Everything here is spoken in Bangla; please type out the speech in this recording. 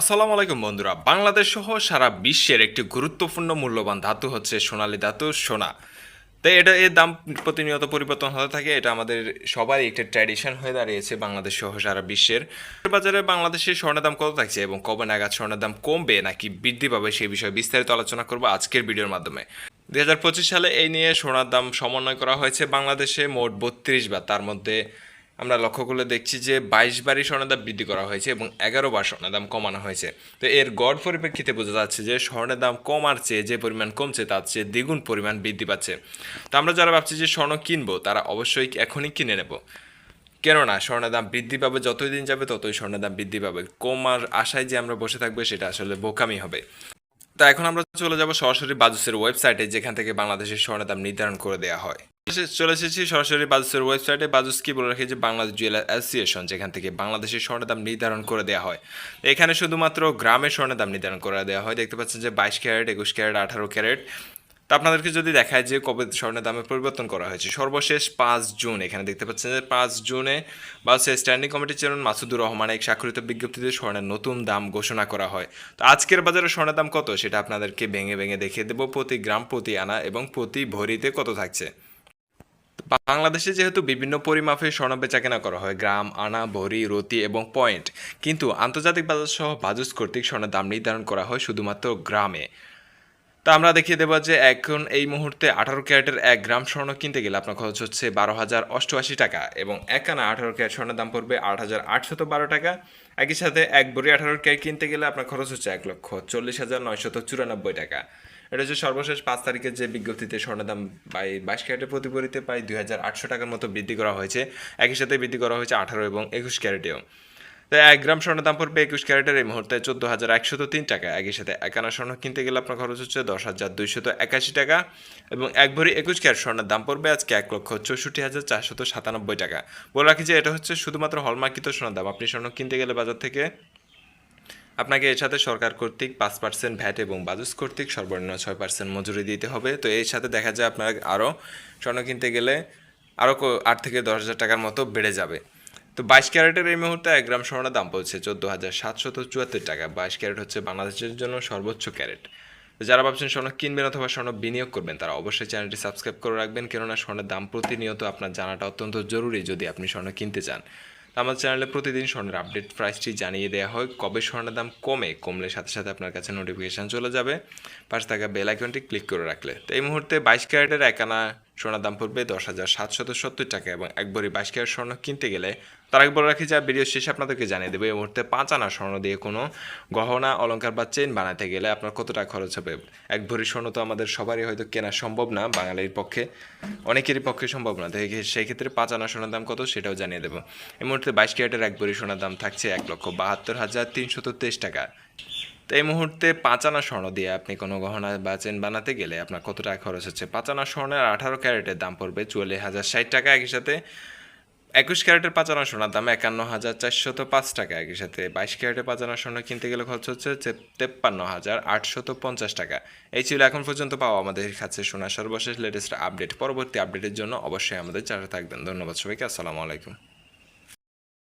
আসসালামু আলাইকুম বন্ধুরা। বাংলাদেশ সহ সারা বিশ্বের একটি গুরুত্বপূর্ণ মূল্যবান ধাতু হচ্ছে সোনালী ধাতু সোনা। তাই এটা এর দাম প্রতিনিয়ত পরিবর্তন হতে থাকে। এটা আমাদের সবারই একটা ট্র্যাডিশন হয়ে দাঁড়িয়েছে বাংলাদেশ সহ সারা বিশ্বের। বাজারে বাংলাদেশের স্বর্ণের দাম কত থাকছে এবং কবে নাগাদ স্বর্ণের দাম কমবে নাকি বৃদ্ধি পাবে সেই বিষয়ে বিস্তারিত আলোচনা করব আজকের ভিডিওর মাধ্যমে। দুই হাজার পঁচিশ সালে এই নিয়ে সোনার দাম সমন্বয় করা হয়েছে বাংলাদেশে মোট বত্রিশ বার। তার মধ্যে আমরা লক্ষ্য করলে দেখছি যে বাইশ বারই স্বর্ণের বৃদ্ধি করা হয়েছে এবং এগারো বার স্বর্ণের দাম কমানো হয়েছে। তো এর গড় পরিপ্রেক্ষিতে বোঝা যাচ্ছে যে স্বর্ণের দাম কমার চেয়ে যে পরিমাণ কমছে তার চেয়ে দ্বিগুণ পরিমাণ বৃদ্ধি পাচ্ছে। তো আমরা যারা ভাবছি যে স্বর্ণ কিনবো, তারা অবশ্যই এখনই কিনে নেব। কেননা স্বর্ণের দাম বৃদ্ধি পাবে, যতই দিন যাবে ততই স্বর্ণের দাম বৃদ্ধি পাবে। কমার আশায় যে আমরা বসে থাকব, সেটা আসলে বোকামি হবে। তো এখন আমরা চলে যাব সরাসরি বাজুসের ওয়েবসাইটে, যেখান থেকে বাংলাদেশের স্বর্ণের দাম নির্ধারণ করে দেওয়া হয়। চলে এসেছি সরাসরি বাজুসের ওয়েবসাইটে। বাজুস কি বলে রাখে? যে বাংলাদেশ জুয়েলার অ্যাসোসিয়েশন, যেখান থেকে বাংলাদেশের স্বর্ণ দাম নির্ধারণ করে দেওয়া হয়। এখানে শুধুমাত্র গ্রামের স্বর্ণের দাম নির্ধারণ করে দেওয়া হয়। দেখতে পাচ্ছেন যে বাইশ ক্যারেট, একুশ ক্যারেট, আঠারো ক্যারেট তা আপনাদেরকে যদি দেখায় যে কবে স্বর্ণের দামে পরিবর্তন করা হয়েছে, সর্বশেষ পাঁচ জুন, এখানে দেখতে পাচ্ছেন যে পাঁচ জুনে বাসের স্ট্যান্ডিং কমিটির চেয়ারম্যান মাসুদুর রহমান এক স্বাক্ষরিত বিজ্ঞপ্তিতে স্বর্ণের নতুন দাম ঘোষণা করা হয়। তো আজকের বাজারে স্বর্ণের দাম কত? সেটা আপনাদেরকে ভেঙে ভেঙে দেখিয়ে দেবো। প্রতি গ্রাম, প্রতি আনা এবং প্রতি ভরিতে কত থাকছে? বাংলাদেশে যেহেতু বিভিন্ন পরিমাপে স্বর্ণ বেচা কেনা করা হয়, গ্রাম, আনা, ভরি, রতি এবং পয়েন্ট, কিন্তু আন্তর্জাতিক বাজার সহ বাজুস কর্তৃক স্বর্ণের দাম নির্ধারণ করা হয় শুধুমাত্র গ্রামে। তা আমরা দেখিয়ে দেবো যে এখন এই মুহূর্তে আঠারো ক্যারেটের এক গ্রাম স্বর্ণ কিনতে গেলে আপনার খরচ হচ্ছে বারো হাজার অষ্টআশি টাকা এবং এক আনা আঠারো ক্যারেট স্বর্ণের দাম পড়বে আট হাজার আটশত বারো টাকা। একই সাথে এক বড়ি আঠারো ক্যারেট কিনতে গেলে আপনার খরচ হচ্ছে এক লক্ষ চল্লিশ হাজার নয়শত চুরানব্বই টাকা। এটা হচ্ছে সর্বশেষ পাঁচ তারিখের যে বিজ্ঞপ্তিতে স্বর্ণের দাম বাই বাইশ ক্যারেটের প্রতি ভরিতে প্রায় দুই হাজার আটশো টাকার মতো বৃদ্ধি করা হয়েছে। একই সাথে বৃদ্ধি করা হয়েছে আঠারো এবং একুশ ক্যারেটেও। এক গ্রাম স্বর্ণের দাম পড়বে একুশ ক্যারেটের এই মুহূর্তে চোদ্দ হাজার একশত তিন টাকা। একই সাথে একানা স্বর্ণ কিনতে গেলে আপনার খরচ হচ্ছে দশ হাজার দুইশত একাশি টাকা এবং এক ভরি একুশ ক্যারেট স্বর্ণের দাম পড়বে আজকে এক লক্ষ চৌষট্টি হাজার চারশত সাতানব্বই টাকা। বলে রাখি যে এটা হচ্ছে শুধুমাত্র হলমার্কিত স্বর্ণের দাম। আপনি স্বর্ণ কিনতে গেলে বাজার থেকে আপনাকে এর সাথে সরকার কর্তৃক পাঁচ পার্সেন্ট ভ্যাট এবং বাজুস কর্তৃক সর্বনিম্ন ছয় পার্সেন্ট মজুরি দিতে হবে। তো এর সাথে দেখা যায় আপনার আরও স্বর্ণ কিনতে গেলে আরও আট থেকে দশ হাজার টাকার মতো বেড়ে যাবে। তো বাইশ ক্যারেটের এই মুহূর্তে এক গ্রাম স্বর্ণের দাম পড়ছে চোদ্দ হাজার সাতশত চুয়াত্তর টাকা। বাইশ ক্যারেট হচ্ছে বাংলাদেশের জন্য সর্বোচ্চ ক্যারেট। তো যারা ভাবছেন স্বর্ণ কিনবেন অথবা স্বর্ণ বিনিয়োগ করবেন, তারা অবশ্যই চ্যানেলটি সাবস্ক্রাইব করে রাখবেন, কেননা স্বর্ণের দাম প্রতিনিয়ত আপনার জানাটা অত্যন্ত জরুরি যদি আপনি স্বর্ণ কিনতে চান। আমার চ্যানেলে প্রতিদিন স্বর্ণের আপডেট প্রাইসটি জানিয়ে দেওয়া হয়। কবে স্বর্ণের দাম কমে, কমলে সাথে সাথে আপনার কাছে নোটিফিকেশান চলে যাবে। পাশে থাকা বেল আইকনটি ক্লিক করে রাখলে। তো এই মুহূর্তে বাইশ ক্যারেটের একানা সোনার দাম পড়বে দশ হাজার সাতশত সত্তর টাকা এবং এক ভরি বাইশ ক্যারেট স্বর্ণ কিনতে গেলে তার আগে বলে রাখি যা ভিডিও শেষে আপনাদেরকে জানিয়ে দেবো, এই মুহূর্তে পাঁচ আনা স্বর্ণ দিয়ে কোনো গহনা, অলংকার বা চেন বানাতে গেলে আপনার কত টাকা খরচ হবে? এক ভরি স্বর্ণ তো আমাদের সবারই হয়তো কেনা সম্ভব না, বাঙালির পক্ষে, অনেকেরই পক্ষে সম্ভব না। তো সেই ক্ষেত্রে পাঁচ আনা সোনার দাম কত সেটাও জানিয়ে দেবো। এই মুহূর্তে বাইশ ক্যারেটের এক ভরি সোনার দাম থাকছে এক লক্ষ বাহাত্তর হাজার তিনশত তেইশ টাকা। তো এই মুহূর্তে পাঁচ আনা স্বর্ণ দিয়ে আপনি কোনো গহনা বা চেন বানাতে গেলে আপনার কত টাকা খরচ হচ্ছে? পাঁচ আনা স্বর্ণের আঠারো ক্যারেটের দাম পড়বে চুয়াল্লিশ হাজার ষাট টাকা একই সাথে। একুশ ক্যারেটের পাঁচ আনা সোনার দাম একান্ন হাজার চারশত পাঁচ টাকা একই সাথে। বাইশ ক্যারেটের পাঁচানা স্বর্ণ কিনতে গেলে খরচ হচ্ছে তেপ্পান্ন হাজার আটশত পঞ্চাশ টাকা। এই ছিল এখন পর্যন্ত পাওয়া আমাদের কাছে শোনা সর্বশেষ লেটেস্ট আপডেট পরবর্তী আপডেটের জন্য অবশ্যই আমাদের চারে থাকবেন। ধন্যবাদ সবাইকে। আসসালামু আলাইকুম।